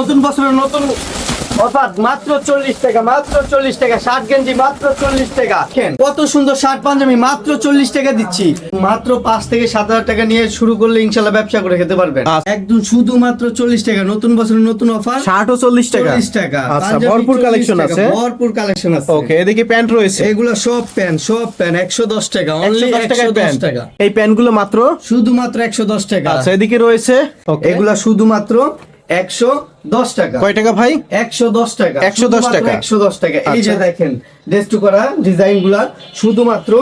নতুন বছরের নতুন অফার মাত্র চল্লিশ টাকা মাত্র চল্লিশ টাকা শার্ট গেঞ্জি মাত্র চল্লিশ টাকা। কত সুন্দর শার্ট পাঞ্জাবি মাত্র চল্লিশ টাকা দিচ্ছি। মাত্র পাঁচ থেকে সাত হাজার টাকা নিয়ে শুরু করলে ইনশাল্লাহ ব্যবসা করে খেতে পারবেন। আচ্ছা। একদম শুধুমাত্র চল্লিশ টাকা নতুন বছরের নতুন অফার শার্টও চল্লিশ টাকা? চল্লিশ টাকা। আচ্ছা ভরপুর কালেকশন আছে? ভরপুর কালেকশন আছে। ওকে এদিকে প্যান্ট রয়েছে। এগুলো সব প্যান্ট সব প্যান্ট একশো দশ টাকা অনলি একশো দশ টাকা। এই প্যান্টগুলো মাত্র? শুধুমাত্র একশো দশ টাকা। আচ্ছা এদিকে রয়েছে? এগুলা শুধুমাত্র একশো দশ টাকা কয় টাকা ভাই একশো দশ টাকা 110 টাকা। একশো দশ টাকা এই যে আচ্ছা। দেখেন ডেস্টু করা ডিজাইনগুলা শুধুমাত্র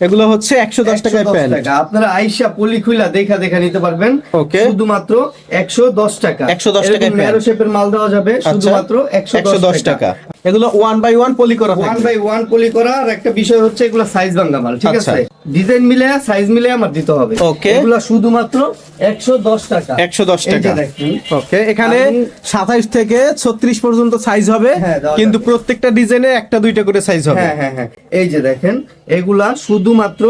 এগুলো হচ্ছে একশো দশ টাকায় 110 প্যান্ট। আপনারা আইসা পলি খুইলা দেখা দেখা নিতে পারবেন। Okay. শুধুমাত্র একশো দশ টাকা। 110 টাকায় ন্যারো প্যান্ট। শেপের মাল দেওয়া যাবে আচ্ছা। শুধুমাত্র একশো একশো দশ টাকা। এগুলো ওয়ান বাই ওয়ান পলি করা ওয়ান বাই ওয়ান পলি করা। আর একটা বিষয় হচ্ছে এগুলো সাইজ ভাঙ্গা মাল ঠিক আচ্ছা। আছে? ডিজাইন মিলে সাইজ মিলে আমার দিতে হবে। Okay. এগুলো শুধুমাত্র একশো দশ টাকা। 110 এই যে টাকা। ওকে এখানে সাতাইশ থেকে ছত্রিশ পর্যন্ত সাইজ হবে হ্যাঁ, কিন্তু প্রত্যেকটা ডিজাইনে একটা দুইটা করে সাইজ হবে। হ্যাঁ হ্যাঁ হ্যাঁ। এই যে দেখেন এগুলা শুধুমাত্র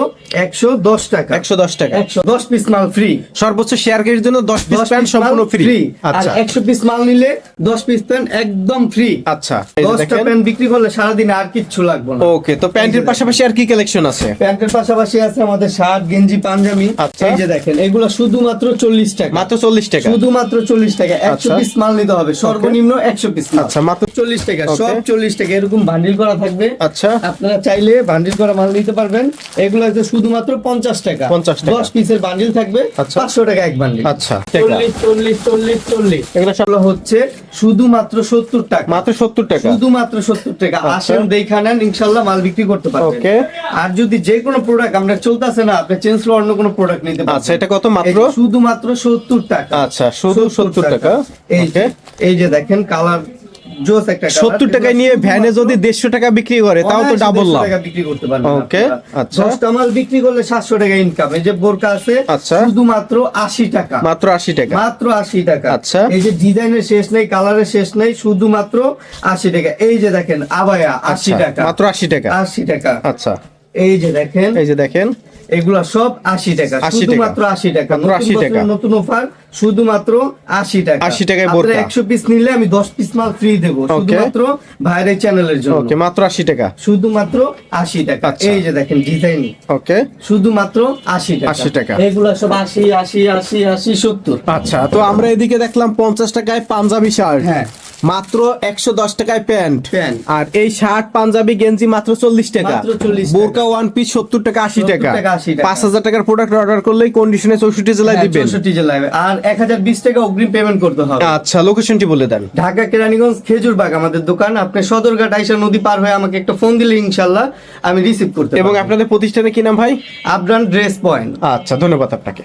একশো দশ টাকা। একশো দশ টাকা। একশো দশ পিস মাল ফ্রি সর্বোচ্চ শেয়ার গেটের জন্য দশ পিস প্যান্ট সম্পূর্ণ ফ্রি আচ্ছা আর একশো পিস মাল নিলে দশ পিস প্যান্ট একদম ফ্রি আচ্ছা। দশটা প্যান্ট বিক্রি করলে সারাদিন আর কিচ্ছু লাগবে না। ওকে তো প্যান্টের পাশাপাশি আর কি কালেকশন আছে? প্যান্টের পাশাপাশি আছে আমাদের শার্ট গেঞ্জি পাঞ্জাবি। আচ্ছা। এই যে দেখেন এগুলো শুধুমাত্র চল্লিশ টাকা। মাত্র চল্লিশ টাকা। শুধুমাত্র চল্লিশ টাকা। একশো আচ্ছা। পিস মাল নিতে হবে। সর্বনিম্ন একশো পিস আচ্ছা মাত্র চল্লিশ টাকা। সব চল্লিশ টাকা। এরকম বান্ডিল করা থাকবে। আচ্ছা। আপনারা চাইলে বান্ডিল করা মাল নিতে পারবেন। এগুলো হচ্ছে শুধুমাত্র পঞ্চাশ টাকা। 50 টাকা। দশ পিসের বান্ডিল থাকবে আচ্ছা। পাঁচশো টাকা এক বান্ডিল আচ্ছা চল্লিশ চল্লিশ চল্লিশ চল্লিশ। এগুলো সব হচ্ছে শুধুমাত্র সত্তর টাকা। মাত্র সত্তর টাকা। শুধুমাত্র সত্তর টাকা। আচ্ছা। আসেন দেখা নেন ইনশাল্লাহ মাল বিক্রি করতে পারবেন। Okay. আর যদি যে কোনো প্রোডাক্ট আমরা চলতেছে না আপনি চেঞ্জ করে অন্য কোনো প্রোডাক্ট নিতে পারবেন। আচ্ছা এটা কত মাত্র? শুধুমাত্র সত্তর টাকা। আচ্ছা শুধু সত্তর টাকা। এই যে এই যে দেখেন কালার জোস একটা colour। সত্তর টাকায় নিয়ে ভ্যানে যদি দেড়শো টাকা বিক্রি করে তাও তো ডাবল লাভ টাকা বিক্রি করতে পারবেন Okay, আচ্ছা। দশটা মাল বিক্রি করলে সাতশো টাকা ইনকাম এই যে বোরকা আছে আচ্ছা। শুধুমাত্র আশি টাকা মাত্র আশি টাকা মাত্র আশি টাকা আচ্ছা। এই যে ডিজাইনের শেষ নেই কালারের শেষ নেই শুধুমাত্র আশি টাকা এই যে দেখেন আবায়া আশি আচ্ছা, টাকা মাত্র আশি টাকা আশি টাকা আচ্ছা এই যে দেখেন এই যে দেখেন এগুলা সব আশি টাকা 80 টাকা। শুধুমাত্র আশি টাকা মাত্র 80 টাকা। নতুন অফার শুধুমাত্র আশি টাকা 80 টাকায় বোরকা। একশো পিস নিলে আমি দশ পিস মাল ফ্রি দেবো. শুধুমাত্র ভাইরের চ্যানেলের জন্য ওকে মাত্র আশি টাকা শুধুমাত্র আশি টাকা আচ্ছা। এই যে দেখেন ডিজাইন ওকে শুধুমাত্র আশি টাকা 80 টাকা। এগুলো সব আশি আশি আশি আশি সত্তর আচ্ছা তো আমরা এদিকে দেখলাম পঞ্চাশ টাকায় পাঞ্জাবি শার্ট হ্যাঁ। মাত্র একশো দশ টাকায় প্যান্ট। প্যান্ট। আর এই শার্ট পাঞ্জাবি গেঞ্জি মাত্র চল্লিশ টাকা। মাত্র 40 টাকা। বোরকা ওয়ান পিস সত্তর টাকা আশি টাকা। টাকা, 80 টাকা। পাঁচ হাজার টাকার প্রোডাক্ট অর্ডার করলেই কন্ডিশনে চৌষট্টি জেলায় হ্যাঁ, দিবেন। চৌষট্টি জেলায়। আর এক হাজার বিশ টাকা অগ্রিম পেমেন্ট করতে হবে। আচ্ছা লোকেশনটি বলে দেন। ঢাকা কেরানীগঞ্জ খেজুরবাগ আমাদের দোকান। আপনি সদরঘাট আইসা নদী পার হয়ে আমাকে একটা ফোন দিলে ইনশাল্লাহ আমি রিসিভ করতে এবং আপনাদের প্রতিষ্ঠানে কি নাম ভাই? Abran dress point. আচ্ছা ধন্যবাদ আপনাকে।